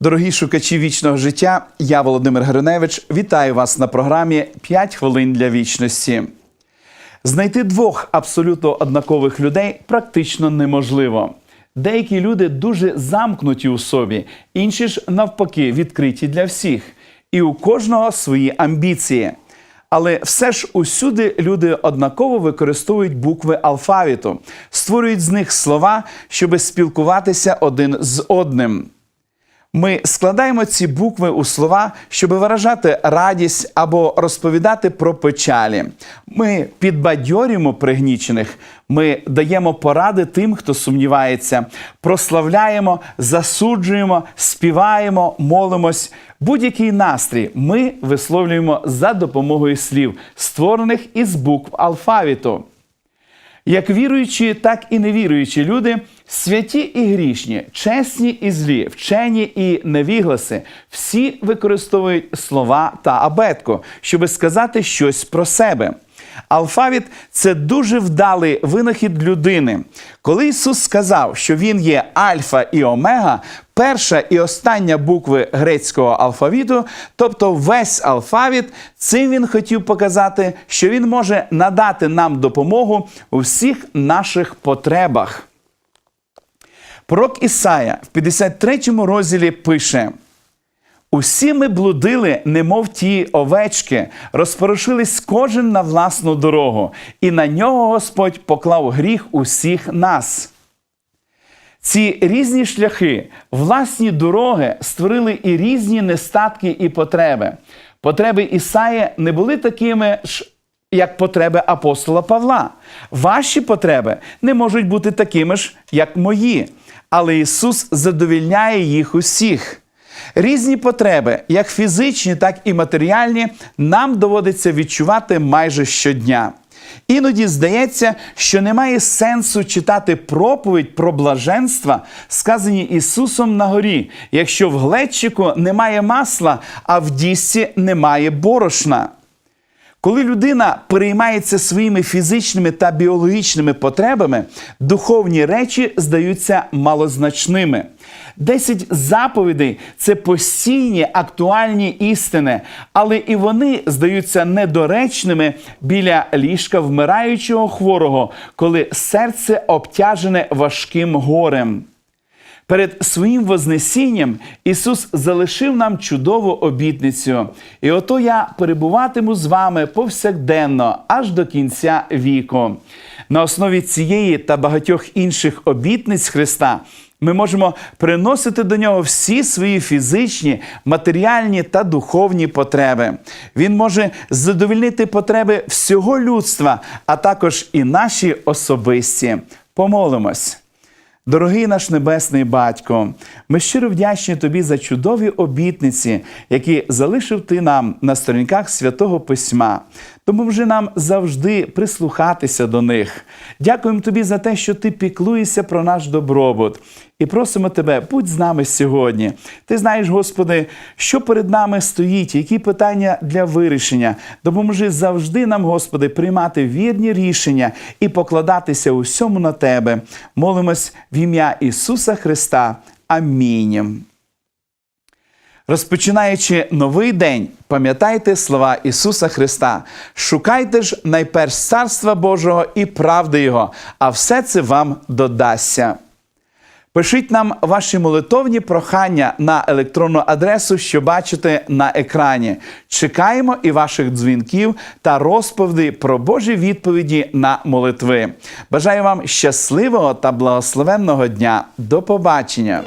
Дорогі шукачі вічного життя, я Володимир Гриневич. Вітаю вас на програмі «5 хвилин для вічності. Знайти двох абсолютно однакових людей практично неможливо. Деякі люди дуже замкнуті у собі, інші ж навпаки відкриті для всіх. І у кожного свої амбіції. Але все ж усюди люди однаково використовують букви алфавіту, створюють з них слова, щоби спілкуватися один з одним. Ми складаємо ці букви у слова, щоб виражати радість або розповідати про печалі. Ми підбадьорюємо пригнічених, ми даємо поради тим, хто сумнівається, прославляємо, засуджуємо, співаємо, молимось. Будь-який настрій ми висловлюємо за допомогою слів, створених із букв алфавіту. Як віруючі, так і невіруючі люди, святі і грішні, чесні і злі, вчені і невігласи, всі використовують слова та абетку, щоби сказати щось про себе. Алфавіт це дуже вдалий винахід людини. Коли Ісус сказав, що Він є Альфа і Омега, перша і остання букви грецького алфавіту, тобто весь алфавіт, цим він хотів показати, що він може надати нам допомогу у всіх наших потребах. Пророк Ісая в 53 розділі пише. Усі ми блудили, немов ті овечки, розпорошились кожен на власну дорогу, і на нього Господь поклав гріх усіх нас. Ці різні шляхи, власні дороги створили і різні нестатки і потреби. Потреби Ісаї не були такими ж, як потреби апостола Павла. Ваші потреби не можуть бути такими ж, як мої, але Ісус задовільняє їх усіх. Різні потреби, як фізичні, так і матеріальні, нам доводиться відчувати майже щодня. Іноді здається, що немає сенсу читати проповідь про блаженства, сказані Ісусом на горі, якщо в глечику немає масла, а в дісці немає борошна. Коли людина переймається своїми фізичними та біологічними потребами, духовні речі здаються малозначними. Десять заповідей це постійні актуальні істини, але і вони здаються недоречними біля ліжка вмираючого хворого, коли серце обтяжене важким горем. Перед своїм Вознесінням Ісус залишив нам чудову обітницю. І ото я перебуватиму з вами повсякденно аж до кінця віку. На основі цієї та багатьох інших обітниць Христа ми можемо приносити до нього всі свої фізичні, матеріальні та духовні потреби. Він може задовольнити потреби всього людства, а також і наші особисті. Помолимось. Дорогий наш небесний батько, ми щиро вдячні тобі за чудові обітниці, які залишив ти нам на сторінках святого письма. Тому вже нам завжди прислухатися до них. Дякуємо тобі за те, що ти піклуєшся про наш добробут. І просимо тебе, будь з нами сьогодні. Ти знаєш, Господи, що перед нами стоїть, які питання для вирішення. Допоможи завжди нам, Господи, приймати вірні рішення і покладатися усьому на Тебе. Молимось в ім'я Ісуса Христа. Амінь. Розпочинаючи новий день, пам'ятайте слова Ісуса Христа. Шукайте ж найперш Царства Божого і правди Його, а все це вам додасться. Пишіть нам ваші молитовні прохання на електронну адресу, що бачите на екрані. Чекаємо і ваших дзвінків та розповіді про Божі відповіді на молитви. Бажаю вам щасливого та благословенного дня. До побачення!